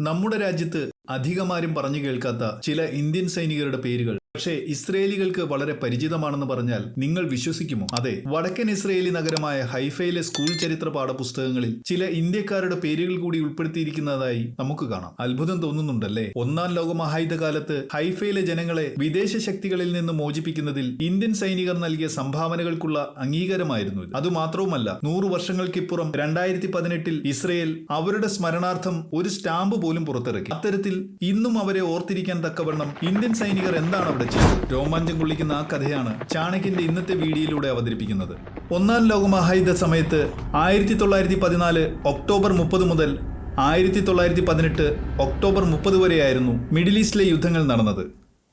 നമ്മുടെ രാജ്യത്ത് അധികമാരും പറഞ്ഞു കേൾക്കാത്ത ചില ഇന്ത്യൻ സൈനികരുടെ പേരുകൾ. പക്ഷേ ഇസ്രയേലികൾക്ക് വളരെ പരിചിതമാണെന്ന് പറഞ്ഞാൽ നിങ്ങൾ വിശ്വസിക്കുമോ? അതെ. വടക്കൻ ഇസ്രയേലി നഗരമായ ഹൈഫയിലെ സ്കൂൾ ചരിത്ര പാഠപുസ്തകങ്ങളിൽ ചില ഇന്ത്യക്കാരുടെ പേരുകൾ കൂടി ഉൾപ്പെടുത്തിയിരിക്കുന്നതായി നമുക്ക് കാണാം. അത്ഭുതം തോന്നുന്നുണ്ടല്ലേ? ഒന്നാം ലോകമഹായുധ കാലത്ത് ഹൈഫയിലെ ജനങ്ങളെ വിദേശ ശക്തികളിൽ നിന്ന് മോചിപ്പിക്കുന്നതിൽ ഇന്ത്യൻ സൈനികർ നൽകിയ സംഭാവനകൾക്കുള്ള അംഗീകാരമായിരുന്നു അത് അതുമാത്രവുമല്ല നൂറു വർഷങ്ങൾക്കിപ്പുറം രണ്ടായിരത്തി പതിനെട്ടിൽ ഇസ്രയേൽ അവരുടെ സ്മരണാർത്ഥം ഒരു സ്റ്റാമ്പ് പോലും പുറത്തിറക്കി. അത്തരത്തിൽ ഇന്നും അവരെ ഓർത്തിരിക്കാൻ തക്കവണ്ണം ഇന്ത്യൻ സൈനികർ എന്താണ് അവിടെ ചെയ്തത്? രോമാഞ്ചം കൊള്ളിക്കുന്ന ആ കഥയാണ് ചാണകിന്റെ ഇന്നത്തെ വീഡിയോയിലൂടെ അവതരിപ്പിക്കുന്നത്. ഒന്നാം ലോകമഹായുദ്ധ സമയത്ത് ആയിരത്തി തൊള്ളായിരത്തി പതിനാല് ഒക്ടോബർ മുപ്പത് മുതൽ ആയിരത്തി തൊള്ളായിരത്തി പതിനെട്ട് ഒക്ടോബർ മുപ്പത് വരെയായിരുന്നു മിഡിൽ ഈസ്റ്റിലെ യുദ്ധങ്ങൾ നടന്നത്.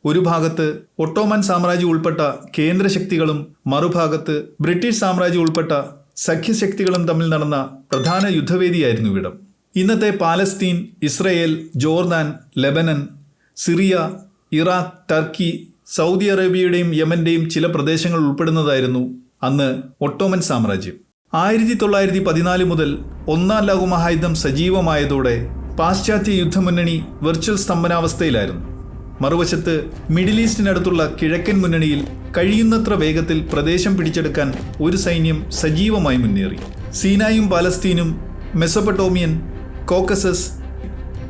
ഒരു ഭാഗത്ത് ഒട്ടോമൻ സാമ്രാജ്യം ഉൾപ്പെട്ട കേന്ദ്ര കേന്ദ്രശക്തികളും മറുഭാഗത്ത് ബ്രിട്ടീഷ് സാമ്രാജ്യം ഉൾപ്പെട്ട സഖ്യശക്തികളും തമ്മിൽ നടന്ന പ്രധാന യുദ്ധവേദിയായിരുന്നു ഇവിടം. ഇന്നത്തെ Palestine Israel Jordan Lebanon Syria Iraq Turkey Saudi അറേബ്യയുടെയും യമന്റെയും ചില പ്രദേശങ്ങൾ ഉൾപ്പെടുന്നതായിരുന്നു അന്ന് ഒട്ടോമൻ സാമ്രാജ്യം. ആയിരത്തി തൊള്ളായിരത്തി പതിനാല് മുതൽ ഒന്നാം ലോകമഹായുദ്ധം സജീവമായതോടെ പാശ്ചാത്യ യുദ്ധമുന്നണി വെർച്വൽ സ്തംഭനാവസ്ഥയിലായിരുന്നു. മറുവശത്ത് മിഡിൽ ഈസ്റ്റിനടുത്തുള്ള കിഴക്കൻ മുന്നണിയിൽ കഴിയുന്നത്ര വേഗത്തിൽ പ്രദേശം പിടിച്ചെടുക്കാൻ ഒരു സൈന്യം സജീവമായി മുന്നേറി. സീനായും പാലസ്തീനും മെസൊപ്പട്ടോമിയൻ കോക്കസസ്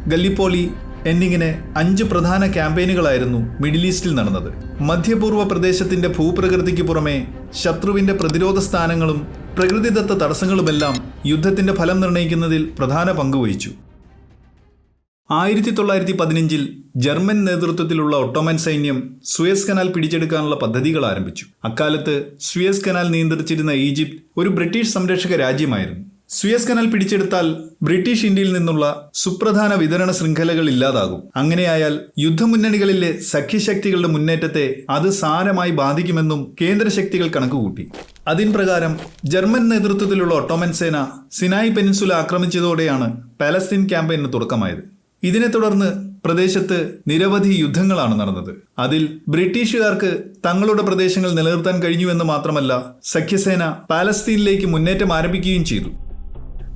ഗല്ലിപ്പോളി എന്നിങ്ങനെ അഞ്ച് പ്രധാന ക്യാമ്പയിനുകളായിരുന്നു മിഡിൽ ഈസ്റ്റിൽ നടന്നത്. മധ്യപൂർവ പ്രദേശത്തിന്റെ ഭൂപ്രകൃതിക്ക് പുറമെ ശത്രുവിന്റെ പ്രതിരോധ സ്ഥാനങ്ങളും പ്രകൃതിദത്ത തടസ്സങ്ങളുമെല്ലാം യുദ്ധത്തിന്റെ ഫലം നിർണയിക്കുന്നതിൽ പ്രധാന പങ്കുവഹിച്ചു ആയിരത്തി തൊള്ളായിരത്തി പതിനഞ്ചിൽ ജർമ്മൻ നേതൃത്വത്തിലുള്ള ഒട്ടോമൻ സൈന്യം സുയസ് കനാൽ പിടിച്ചെടുക്കാനുള്ള പദ്ധതികൾ ആരംഭിച്ചു. അക്കാലത്ത് സുയസ് കനാൽ നിയന്ത്രിച്ചിരുന്ന ഈജിപ്ത് ഒരു ബ്രിട്ടീഷ് സംരക്ഷക രാജ്യമായിരുന്നു. സുയസ് കനൽ പിടിച്ചെടുത്താൽ ബ്രിട്ടീഷ് ഇന്ത്യയിൽ നിന്നുള്ള സുപ്രധാന വിതരണ ശൃംഖലകൾ ഇല്ലാതാകും. അങ്ങനെയായാൽ യുദ്ധമുന്നണികളിലെ സഖ്യശക്തികളുടെ മുന്നേറ്റത്തെ അത് സാരമായി ബാധിക്കുമെന്നും കേന്ദ്രശക്തികൾ കണക്കുകൂട്ടി. അതിൻ പ്രകാരം ജർമ്മൻ നേതൃത്വത്തിലുള്ള ഒട്ടോമൻ സേന സിനായി പെനിൻസുല ആക്രമിച്ചതോടെയാണ് പാലസ്തീൻ ക്യാമ്പയിന് തുടക്കമായത്. ഇതിനെ തുടർന്ന് പ്രദേശത്ത് നിരവധി യുദ്ധങ്ങളാണ് നടന്നത്. അതിൽ ബ്രിട്ടീഷുകാർക്ക് തങ്ങളുടെ പ്രദേശങ്ങൾ നിലനിർത്താൻ കഴിഞ്ഞുവെന്ന് മാത്രമല്ല സഖ്യസേന പാലസ്തീനിലേക്ക് മുന്നേറ്റം ആരംഭിക്കുകയും ചെയ്തു.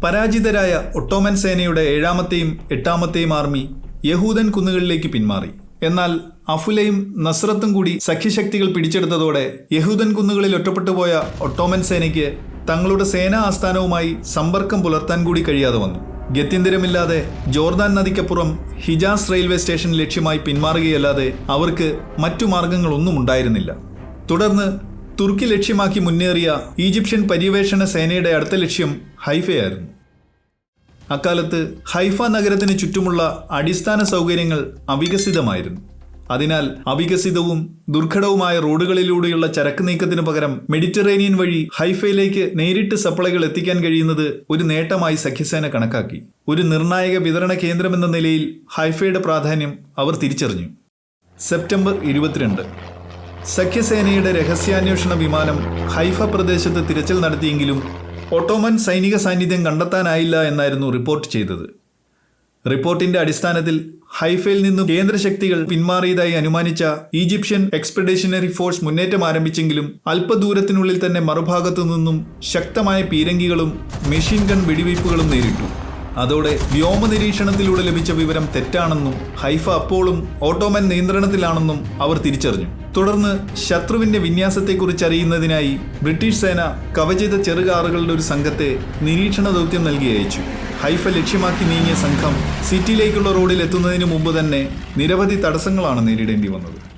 പരാജിതരായ ഒട്ടോമൻ സേനയുടെ ഏഴാമത്തെയും എട്ടാമത്തെയും ആർമി യഹൂദൻ കുന്നുകളിലേക്ക് പിന്മാറി. എന്നാൽ അഫുലയും നസ്രത്തും കൂടി സഖ്യശക്തികൾ പിടിച്ചെടുത്തതോടെ യഹൂദൻ കുന്നുകളിൽ ഒറ്റപ്പെട്ടുപോയ ഒട്ടോമൻ സേനയ്ക്ക് തങ്ങളുടെ സേനാ ആസ്ഥാനവുമായി സമ്പർക്കം പുലർത്താൻ കൂടി കഴിയാതെ വന്നു. ഗത്യന്തരമില്ലാതെ ജോർദാൻ നദിക്കപ്പുറം ഹിജാസ് റെയിൽവേ സ്റ്റേഷൻ ലക്ഷ്യമായി പിന്മാറുകയല്ലാതെ അവർക്ക് മറ്റു മാർഗങ്ങളൊന്നും ഉണ്ടായിരുന്നില്ല. തുടർന്ന് തുർക്കി ലക്ഷ്യമാക്കി മുന്നേറിയ ഈജിപ്ഷ്യൻ പര്യവേഷണ സേനയുടെ അടുത്ത ലക്ഷ്യം ഹൈഫയായിരുന്നു. അക്കാലത്ത് ഹൈഫ നഗരത്തിന് ചുറ്റുമുള്ള അടിസ്ഥാന സൗകര്യങ്ങൾ അവികസിതമായിരുന്നു. അതിനാൽ അവികസിതവും ദുർഘടവുമായ റോഡുകളിലൂടെയുള്ള ചരക്ക് നീക്കത്തിനു പകരം മെഡിറ്ററേനിയൻ വഴി ഹൈഫയിലേക്ക് നേരിട്ട് സപ്ലൈകൾ എത്തിക്കാൻ കഴിയുന്നത് ഒരു നേട്ടമായി സഖ്യസേന കണക്കാക്കി. ഒരു നിർണായക വിതരണ കേന്ദ്രമെന്ന നിലയിൽ ഹൈഫയുടെ പ്രാധാന്യം അവർ തിരിച്ചറിഞ്ഞു. സെപ്റ്റംബർ ഇരുപത്തിരണ്ട്. സഖ്യസേനയുടെ രഹസ്യാന്വേഷണ വിമാനം ഹൈഫ പ്രദേശത്ത് തിരച്ചിൽ നടത്തിയെങ്കിലും ഒട്ടോമൻ സൈനിക സാന്നിധ്യം കണ്ടെത്താനായില്ല എന്നായിരുന്നു റിപ്പോർട്ട് ചെയ്തത്. റിപ്പോർട്ടിന്റെ അടിസ്ഥാനത്തിൽ ഹൈഫയിൽ നിന്നും കേന്ദ്രശക്തികൾ പിന്മാറിയതായി അനുമാനിച്ച ഈജിപ്ഷ്യൻ എക്സ്പെഡീഷണറി ഫോഴ്സ് മുന്നേറ്റം ആരംഭിച്ചെങ്കിലും അല്പദൂരത്തിനുള്ളിൽ തന്നെ മറുഭാഗത്തു നിന്നും ശക്തമായ പീരങ്കികളും മെഷീൻ ഗൺ വെടിവയ്പ്പുകളും നേരിട്ടു. അതോടെ വ്യോമ നിരീക്ഷണത്തിലൂടെ ലഭിച്ച വിവരം തെറ്റാണെന്നും ഹൈഫ അപ്പോളും ഓട്ടോമൻ നിയന്ത്രണത്തിലാണെന്നും അവർ തിരിച്ചറിഞ്ഞു. തുടർന്ന് ശത്രുവിന്റെ വിന്യാസത്തെക്കുറിച്ച് അറിയുന്നതിനായി ബ്രിട്ടീഷ് സേന കവചിത ചെറുകാറുകളുടെ ഒരു സംഘത്തെ നിരീക്ഷണ ദൗത്യം നൽകി അയച്ചു. ഹൈഫ ലക്ഷ്യമാക്കി നീങ്ങിയ സംഘം സിറ്റിയിലേക്കുള്ള റോഡിൽ എത്തുന്നതിന് മുമ്പ് തന്നെ നിരവധി തടസ്സങ്ങളാണ് നേരിടേണ്ടി വന്നത്.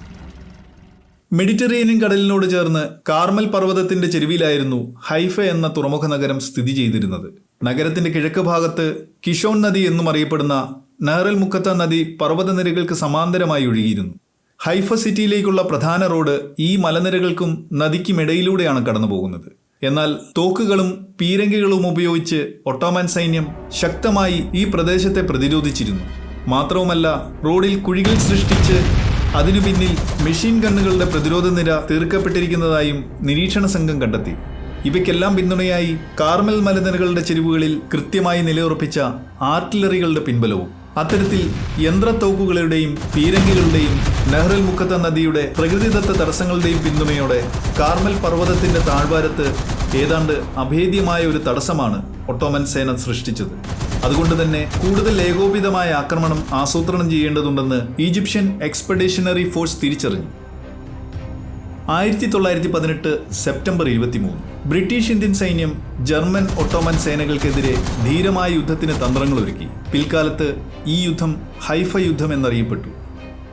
മെഡിറ്ററേനിയൻ കടലിനോട് ചേർന്ന് കാർമൽ പർവതത്തിന്റെ ചെരുവിലായിരുന്നു ഹൈഫ എന്ന തുറമുഖ നഗരം സ്ഥിതി ചെയ്തിരുന്നത്. നഗരത്തിന്റെ കിഴക്ക് ഭാഗത്ത് കിഷോൺ നദി എന്നും അറിയപ്പെടുന്ന നഹറൽ മുക്കത്ത നദി പർവതനിരകൾക്ക് സമാന്തരമായി ഒഴുകിയിരുന്നു. ഹൈഫ സിറ്റിയിലേക്കുള്ള പ്രധാന റോഡ് ഈ മലനിരകൾക്കും നദിക്കുമിടയിലൂടെയാണ് കടന്നുപോകുന്നത്. എന്നാൽ തോക്കുകളും പീരങ്കികളും ഉപയോഗിച്ച് ഒട്ടോമാൻ സൈന്യം ശക്തമായി ഈ പ്രദേശത്തെ പ്രതിരോധിച്ചിരുന്നു. മാത്രവുമല്ല റോഡിൽ കുഴികൾ സൃഷ്ടിച്ച് അതിനു പിന്നിൽ മെഷീൻ ഗണ്ണുകളുടെ പ്രതിരോധ നിര തീർക്കപ്പെട്ടിരിക്കുന്നതായും നിരീക്ഷണ സംഘം കണ്ടെത്തി. ഇവയ്ക്കെല്ലാം പിന്തുണയായി കാർമൽ മലനിരകളുടെ ചെരുവുകളിൽ കൃത്യമായി നിലയുറപ്പിച്ച ആർട്ടിലറികളുടെ പിൻബലവും. അത്തരത്തിൽ യന്ത്രത്തോക്കുകളുടെയും പീരങ്കികളുടെയും നെഹ്റൽ മുക്കത്ത നദിയുടെ പ്രകൃതിദത്ത തടസ്സങ്ങളുടെയും പിന്തുണയോടെ കാർമൽ പർവതത്തിന്റെ താഴ്വാരത്ത് ഏതാണ്ട് അഭേദ്യമായ ഒരു തടസ്സമാണ് ഒട്ടോമൻ സേന സൃഷ്ടിച്ചത്. അതുകൊണ്ട് തന്നെ കൂടുതൽ ഏകോപിതമായ ആക്രമണം ആസൂത്രണം ചെയ്യേണ്ടതുണ്ടെന്ന് ഈജിപ്ഷ്യൻ എക്സ്പെഡീഷണറി ഫോഴ്സ് തിരിച്ചറിഞ്ഞു. ആയിരത്തി തൊള്ളായിരത്തി പതിനെട്ട് സെപ്റ്റംബർ ഇരുപത്തിമൂന്ന്. ബ്രിട്ടീഷ് ഇന്ത്യൻ സൈന്യം ജർമ്മൻ ഒട്ടോമൻ സേനകൾക്കെതിരെ ധീരമായ യുദ്ധത്തിന് തന്ത്രങ്ങൾ ഒരുക്കി പിൽക്കാലത്ത് ഈ യുദ്ധം ഹൈഫ യുദ്ധം എന്നറിയപ്പെട്ടു.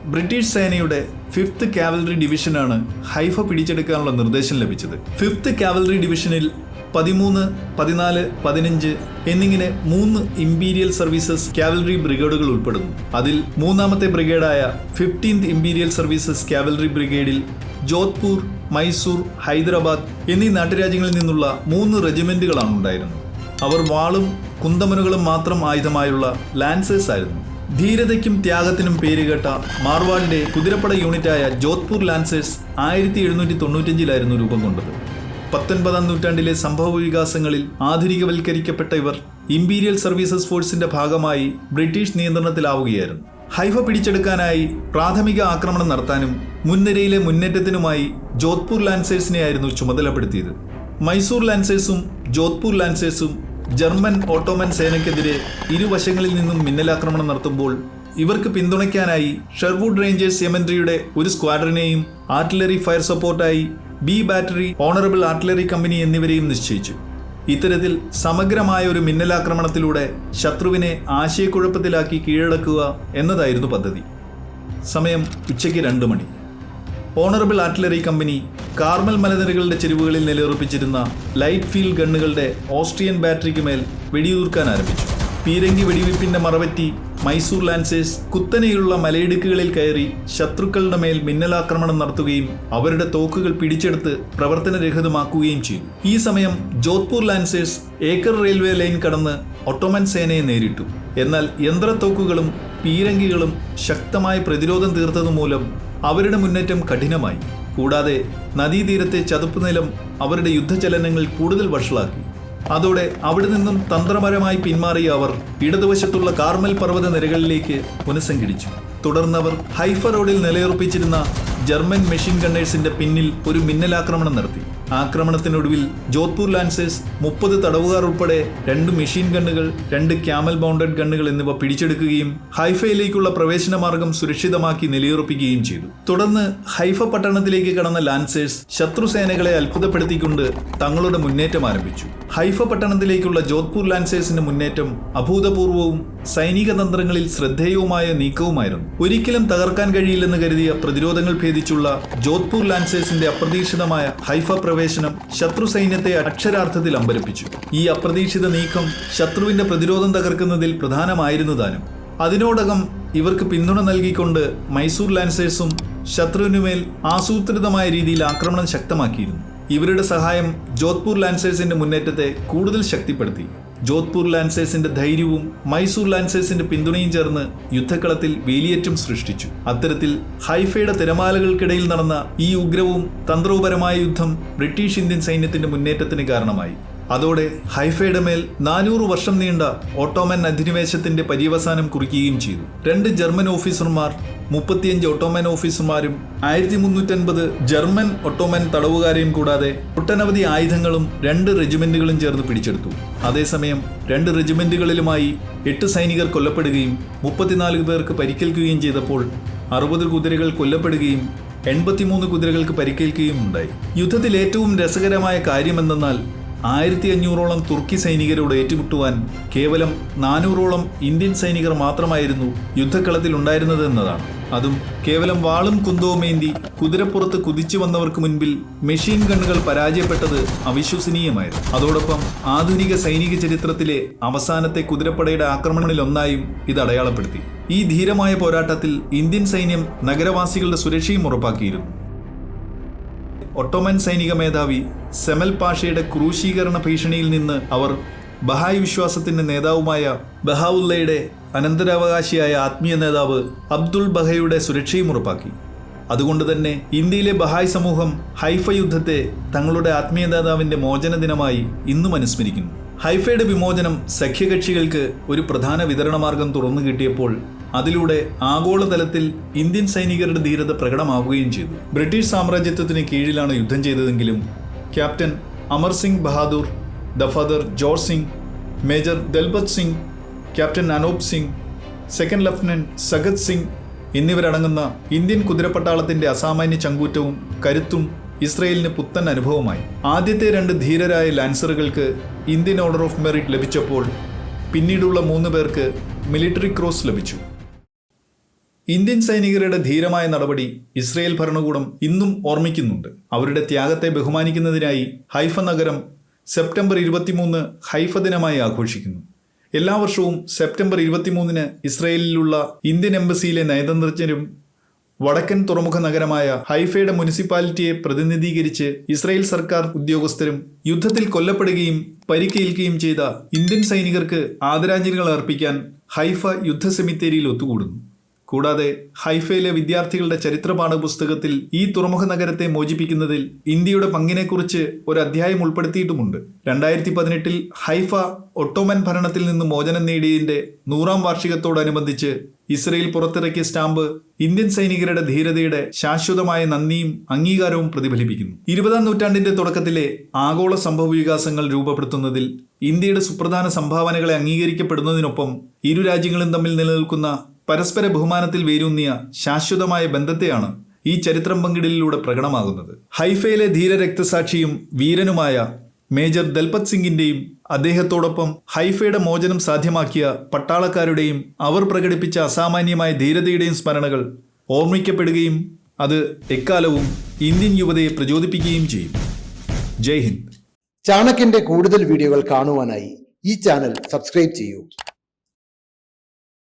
ബ്രിട്ടീഷ് സേനയുടെ ഫിഫ്ത്ത് കാവലറി ഡിവിഷനാണ് ഹൈഫ പിടിച്ചെടുക്കാനുള്ള നിർദ്ദേശം ലഭിച്ചത്. ഫിഫ്ത്ത് കാവലറി ഡിവിഷനിൽ പതിമൂന്ന് പതിനാല് പതിനഞ്ച് എന്നിങ്ങനെ മൂന്ന് ഇമ്പീരിയൽ സർവീസസ് കാവലറി ബ്രിഗേഡുകൾ ഉൾപ്പെടുന്നു. അതിൽ മൂന്നാമത്തെ ബ്രിഗേഡായ ഫിഫ്റ്റീൻത് ഇമ്പീരിയൽ സർവീസസ് കാവലറി ബ്രിഗേഡിൽ ജോധ്പൂർ മൈസൂർ ഹൈദരാബാദ് എന്നീ നാട്ടുരാജ്യങ്ങളിൽ നിന്നുള്ള മൂന്ന് റെജിമെന്റുകളാണ് ഉണ്ടായിരുന്നത്. അവർ വാളും കുന്തമനുകളും മാത്രം ആയുധമായുള്ള ലാൻസേഴ്സ് ആയിരുന്നു. ധീരതയ്ക്കും ത്യാഗത്തിനും പേരുകേട്ട മാർവാളിന്റെ കുതിരപ്പട യൂണിറ്റായ ജോധ്പൂർ ലാൻസേഴ്സ് ആയിരത്തി എഴുന്നൂറ്റി തൊണ്ണൂറ്റഞ്ചിലായിരുന്നു രൂപം കൊണ്ടത്. പത്തൊൻപതാം നൂറ്റാണ്ടിലെ സംഭവ വികാസങ്ങളിൽ ആധുനികവൽക്കരിക്കപ്പെട്ട ഇവർ ഇമ്പീരിയൽ സർവീസസ് ഫോഴ്സിന്റെ ഭാഗമായി ബ്രിട്ടീഷ് നിയന്ത്രണത്തിലാവുകയായിരുന്നു. ഹൈഫ പിടിച്ചെടുക്കാനായി പ്രാഥമിക ആക്രമണം നടത്താനും മുൻനിരയിലെ മുന്നേറ്റത്തിനുമായി ജോധ്പൂർ ലാൻസേഴ്സിനെയായിരുന്നു ചുമതലപ്പെടുത്തിയത്. മൈസൂർ ലാൻസേഴ്സും ജോധ്പൂർ ലാൻസേഴ്സും ജർമ്മൻ ഓട്ടോമൻ സേനയ്ക്കെതിരെ ഇരുവശങ്ങളിൽ നിന്നും മിന്നലാക്രമണം നടത്തുമ്പോൾ ഇവർക്ക് പിന്തുണയ്ക്കാനായി ഷെർവുഡ് റേഞ്ചേഴ്സ് യമൻട്രിയുടെ ഒരു സ്ക്വാഡ്രനെയും artillery fire സപ്പോർട്ടായി B battery honourable artillery company എന്നിവരെയും നിശ്ചയിച്ചു. ഇത്തരത്തിൽ സമഗ്രമായ ഒരു മിന്നലാക്രമണത്തിലൂടെ ശത്രുവിനെ ആശയക്കുഴപ്പത്തിലാക്കി കീഴടക്കുക എന്നതായിരുന്നു പദ്ധതി. സമയം ഉച്ചയ്ക്ക് രണ്ട് മണി. ഓണറബിൾ ആർട്ടിലറി കമ്പനി കാർമൽ മലനിരകളുടെ ചെരുവുകളിൽ നിലയുറപ്പിച്ചിരുന്ന ലൈറ്റ് ഫീൽഡ് ഗണ്ണുകളുടെ ഓസ്ട്രിയൻ ബാറ്ററിക്ക് മേൽ വെടിയൂർക്കാൻ ആരംഭിച്ചു. പീരങ്കി വെടിവെയ്പ്പിന്റെ മറവറ്റി മൈസൂർ ലാൻസേഴ്സ് കുത്തനെയുള്ള മലയിടുക്കുകളിൽ കയറി ശത്രുക്കളുടെ മേൽ മിന്നലാക്രമണം നടത്തുകയും അവരുടെ തോക്കുകൾ പിടിച്ചെടുത്ത് പ്രവർത്തനരഹിതമാക്കുകയും ചെയ്തു. ഈ സമയം Jodhpur lancers Acre railway line കടന്ന് ഒട്ടോമൻ സേനയെ നേരിട്ടു. എന്നാൽ യന്ത്രത്തോക്കുകളും പീരങ്കികളും ശക്തമായ പ്രതിരോധം തീർത്തതുമൂലം അവരുടെ മുന്നേറ്റം കഠിനമായി. കൂടാതെ നദീതീരത്തെ ചതുപ്പ് നിലം അവരുടെ യുദ്ധചലനങ്ങൾ കൂടുതൽ വഷളാക്കി. അതോടെ അവിടെ നിന്നും തന്ത്രപരമായി പിന്മാറിയ അവർ ഇടതുവശത്തുള്ള കാർമൽ പർവത നിരകളിലേക്ക് പുനഃസംഘടിച്ചു. തുടർന്നവർ ഹൈഫ റോഡിൽ നിലയുറപ്പിച്ചിരുന്ന ജർമ്മൻ മെഷീൻ ഗണ്ണേഴ്സിന്റെ പിന്നിൽ ഒരു മിന്നലാക്രമണം നടത്തി. ആക്രമണത്തിനൊടുവിൽ ജോധ്പൂർ ലാൻസേഴ്സ് മുപ്പത് തടവുകാർ ഉൾപ്പെടെ രണ്ട് മെഷീൻ ഗണ്ണുകൾ രണ്ട് ക്യാമൽ ബൗണ്ടഡ് ഗണ്ണുകൾ എന്നിവ പിടിച്ചെടുക്കുകയും ഹൈഫയിലേക്കുള്ള പ്രവേശന മാർഗം സുരക്ഷിതമാക്കി നിലയുറപ്പിക്കുകയും ചെയ്തു. തുടർന്ന് ഹൈഫ പട്ടണത്തിലേക്ക് കടന്ന ലാൻസേഴ്സ് ശത്രുസേനകളെ അത്ഭുതപ്പെടുത്തിക്കൊണ്ട് തങ്ങളുടെ മുന്നേറ്റം ആരംഭിച്ചു. ഹൈഫ പട്ടണത്തിലേക്കുള്ള ജോധ്പൂർ ലാൻസേഴ്സിന്റെ മുന്നേറ്റം അഭൂതപൂർവവും സൈനിക തന്ത്രങ്ങളിൽ ശ്രദ്ധേയവുമായ നീക്കവുമായിരുന്നു. ഒരിക്കലും തകർക്കാൻ കഴിയില്ലെന്ന് കരുതിയ പ്രതിരോധങ്ങൾ ഭേദിച്ചുള്ള ജോധ്പൂർ ലാൻസേഴ്സിന്റെ അപ്രതീക്ഷിതമായ ഹൈഫ പ്രവേശനം ശത്രു സൈന്യത്തെ അക്ഷരാർത്ഥത്തിൽ അമ്പരപ്പിച്ചു. ഈ അപ്രതീക്ഷിത നീക്കം ശത്രുവിന്റെ പ്രതിരോധം തകർക്കുന്നതിൽ പ്രധാനമായിരുന്നു താനും. അതിനോടകം ഇവർക്ക് പിന്തുണ നൽകിക്കൊണ്ട് മൈസൂർ ലാൻസേഴ്സും ശത്രുവിനുമേൽ ആസൂത്രിതമായ രീതിയിൽ ആക്രമണം ശക്തമാക്കിയിരുന്നു. ഇവരുടെ സഹായം ജോധ്പൂർ ലാൻസേഴ്സിന്റെ മുന്നേറ്റത്തെ കൂടുതൽ ശക്തിപ്പെടുത്തി. ജോധ്പൂർ ലാൻസേഴ്സിന്റെ ധൈര്യവും മൈസൂർ ലാൻസേഴ്സിന്റെ പിന്തുണയും ചേർന്ന് യുദ്ധക്കളത്തിൽ വേലിയേറ്റം സൃഷ്ടിച്ചു. അത്തരത്തിൽ ഹൈഫയുടെ തിരമാലകൾക്കിടയിൽ നടന്ന ഈ ഉഗ്രവും തന്ത്രവുപരമായ യുദ്ധം ബ്രിട്ടീഷ് ഇന്ത്യൻ സൈന്യത്തിന്റെ മുന്നേറ്റത്തിന് കാരണമായി. അതോടെ ഹൈഫയുടെ മേൽ നാനൂറ് വർഷം നീണ്ട ഓട്ടോമൻ അധിനിവേശത്തിന്റെ പര്യവസാനം കുറിക്കുകയും ചെയ്തു. രണ്ട് ജർമ്മൻ ഓഫീസർമാർ മുപ്പത്തിയഞ്ച് ഓട്ടോമൻ ഓഫീസർമാരും ആയിരത്തി മുന്നൂറ്റൻപത് ജർമ്മൻ ഒട്ടോമൻ തടവുകാരെയും കൂടാതെ ഒട്ടനവധി ആയുധങ്ങളും രണ്ട് റെജിമെന്റുകളും ചേർന്ന് പിടിച്ചെടുത്തു. അതേസമയം രണ്ട് റെജിമെന്റുകളിലുമായി എട്ട് സൈനികർ കൊല്ലപ്പെടുകയും മുപ്പത്തിനാല് പേർക്ക് പരിക്കേൽക്കുകയും ചെയ്തപ്പോൾ അറുപത് കുതിരകൾ കൊല്ലപ്പെടുകയും എൺപത്തിമൂന്ന് കുതിരകൾക്ക് പരിക്കേൽക്കുകയും ഉണ്ടായി. യുദ്ധത്തിൽ ഏറ്റവും രസകരമായ കാര്യമെന്തെന്നാൽ ആയിരത്തി അഞ്ഞൂറോളം തുർക്കി സൈനികരോട് ഏറ്റുമുട്ടുവാൻ കേവലം നാനൂറോളം ഇന്ത്യൻ സൈനികർ മാത്രമായിരുന്നു യുദ്ധക്കളത്തിൽ ഉണ്ടായിരുന്നത് എന്നതാണ് അതും കേവലം വാളും കുന്തവുമേന്തി കുതിരപ്പുറത്ത് കുതിച്ചു വന്നവർക്ക് മുൻപിൽ മെഷീൻ ഗണ്ണുകൾ പരാജയപ്പെട്ടത് അവിശ്വസനീയമായിരുന്നു. അതോടൊപ്പം ആധുനിക സൈനിക ചരിത്രത്തിലെ അവസാനത്തെ കുതിരപ്പടയുടെ ആക്രമണങ്ങളിലൊന്നായും ഇത് അടയാളപ്പെടുത്തി. ഈ ധീരമായ പോരാട്ടത്തിൽ ഇന്ത്യൻ സൈന്യം നഗരവാസികളുടെ സുരക്ഷയും ഉറപ്പാക്കിയിരുന്നു. ഒട്ടോമൻ സൈനിക മേധാവി സെമൽ പാഷയുടെ ക്രൂശീകരണ ഭീഷണിയിൽ നിന്ന് അവർ ബഹായ് വിശ്വാസത്തിന്റെ നേതാവുമായ ബഹാവുല്ലയുടെ അനന്തരാവകാശിയായ ആത്മീയ നേതാവ് അബ്ദുൾ ബഹയുടെ സുരക്ഷയും ഉറപ്പാക്കി. അതുകൊണ്ട് തന്നെ ഇന്ത്യയിലെ ബഹായ് സമൂഹം ഹൈഫ യുദ്ധത്തെ തങ്ങളുടെ ആത്മീയ നേതാവിന്റെ മോചന ദിനമായി ഇന്നും അനുസ്മരിക്കുന്നു. ഹൈഫയുടെ വിമോചനം സഖ്യകക്ഷികൾക്ക് ഒരു പ്രധാന വിതരണ മാർഗം തുറന്നു കിട്ടിയപ്പോൾ അതിലൂടെ ആഗോളതലത്തിൽ ഇന്ത്യൻ സൈനികരുടെ ധീരത പ്രകടമാവുകയും ചെയ്തു. ബ്രിട്ടീഷ് സാമ്രാജ്യത്വത്തിന് കീഴിലാണ് യുദ്ധം ചെയ്തതെങ്കിലും captain Amar Singh Bahadur Dafadar George Singh major Dalpat Singh captain Anoop Singh second lieutenant Sagat Singh എന്നിവരടങ്ങുന്ന ഇന്ത്യൻ കുതിരപ്പട്ടാളത്തിന്റെ അസാമാന്യ ചങ്കൂറ്റവും കരുത്തും ഇസ്രയേലിന് പുത്തൻ അനുഭവമായി. ആദ്യത്തെ രണ്ട് ധീരരായ ലാൻസറുകൾക്ക് ഇന്ത്യൻ ഓർഡർ ഓഫ് മെറിറ്റ് ലഭിച്ചപ്പോൾ പിന്നീടുള്ള മൂന്ന് പേർക്ക് മിലിറ്ററി ക്രോസ് ലഭിച്ചു. ഇന്ത്യൻ സൈനികരുടെ ധീരമായ നടപടി ഇസ്രയേൽ ഭരണകൂടം ഇന്നും ഓർമ്മിക്കുന്നുണ്ട്. അവരുടെ ത്യാഗത്തെ ബഹുമാനിക്കുന്നതിനായി ഹൈഫ നഗരം സെപ്റ്റംബർ ഇരുപത്തിമൂന്ന് ഹൈഫ ദിനമായി ആഘോഷിക്കുന്നു. എല്ലാ വർഷവും സെപ്റ്റംബർ ഇരുപത്തിമൂന്നിന് ഇസ്രയേലിലുള്ള ഇന്ത്യൻ എംബസിയിലെ നയതന്ത്രജ്ഞരും വടക്കൻ തുറമുഖ നഗരമായ ഹൈഫയുടെ മുനിസിപ്പാലിറ്റിയെ പ്രതിനിധീകരിച്ച് ഇസ്രായേൽ സർക്കാർ ഉദ്യോഗസ്ഥരും യുദ്ധത്തിൽ കൊല്ലപ്പെടുകയും പരിക്കേൽക്കുകയും ചെയ്ത ഇന്ത്യൻ സൈനികർക്ക് ആദരാഞ്ജലികൾ അർപ്പിക്കാൻ ഹൈഫ യുദ്ധ സെമിത്തേരിയിൽ ഒത്തുകൂടുന്നു. കൂടാതെ ഹൈഫയിലെ വിദ്യാർത്ഥികളുടെ ചരിത്ര പാഠപുസ്തകത്തിൽ ഈ തുറമുഖ നഗരത്തെ മോചിപ്പിക്കുന്നതിൽ ഇന്ത്യയുടെ പങ്കിനെക്കുറിച്ച് ഒരു അധ്യായം ഉൾപ്പെടുത്തിയിട്ടുമുണ്ട്. രണ്ടായിരത്തി പതിനെട്ടിൽ ഹൈഫ ഒട്ടോമൻ ഭരണത്തിൽ നിന്ന് മോചനം നേടിയതിന്റെ നൂറാം വാർഷികത്തോടനുബന്ധിച്ച് ഇസ്രയേൽ പുറത്തിറക്കിയ സ്റ്റാമ്പ് ഇന്ത്യൻ സൈനികരുടെ ധീരതയുടെ ശാശ്വതമായ നന്ദിയും അംഗീകാരവും പ്രതിഫലിപ്പിക്കുന്നു. ഇരുപതാം നൂറ്റാണ്ടിന്റെ തുടക്കത്തിലെ ആഗോള സംഭവ വികാസങ്ങൾ രൂപപ്പെടുത്തുന്നതിൽ ഇന്ത്യയുടെ സുപ്രധാന സംഭാവനകളെ അംഗീകരിക്കപ്പെടുന്നതിനൊപ്പം ഇരു രാജ്യങ്ങളും തമ്മിൽ നിലനിൽക്കുന്ന പരസ്പര ബഹുമാനത്തിൽ വേരൂന്നിയ ശാശ്വതമായ ബന്ധത്തെയാണ് ഈ ചരിത്രം പങ്കിടലിലൂടെ പ്രകടമാകുന്നത്. ഹൈഫയിലെ ധീര രക്തസാക്ഷിയും വീരനുമായ മേജർ ദൽപത് സിംഗിന്റെയും അദ്ദേഹത്തോടൊപ്പം ഹൈഫയുടെ മോചനം സാധ്യമാക്കിയ പട്ടാളക്കാരുടെയും അവർ പ്രകടിപ്പിച്ച അസാമാന്യമായ ധീരതയുടെയും സ്മരണകൾ ഓർമ്മിക്കപ്പെടുകയും അത് എക്കാലവും ഇന്ത്യൻ യുവതയെ പ്രചോദിപ്പിക്കുകയും ചെയ്യും. ജയ് ഹിന്ദ്. ചാണക്യന്റെ കൂടുതൽ വീഡിയോകൾ കാണുവാനായി ഈ ചാനൽ സബ്സ്ക്രൈബ് ചെയ്യൂ.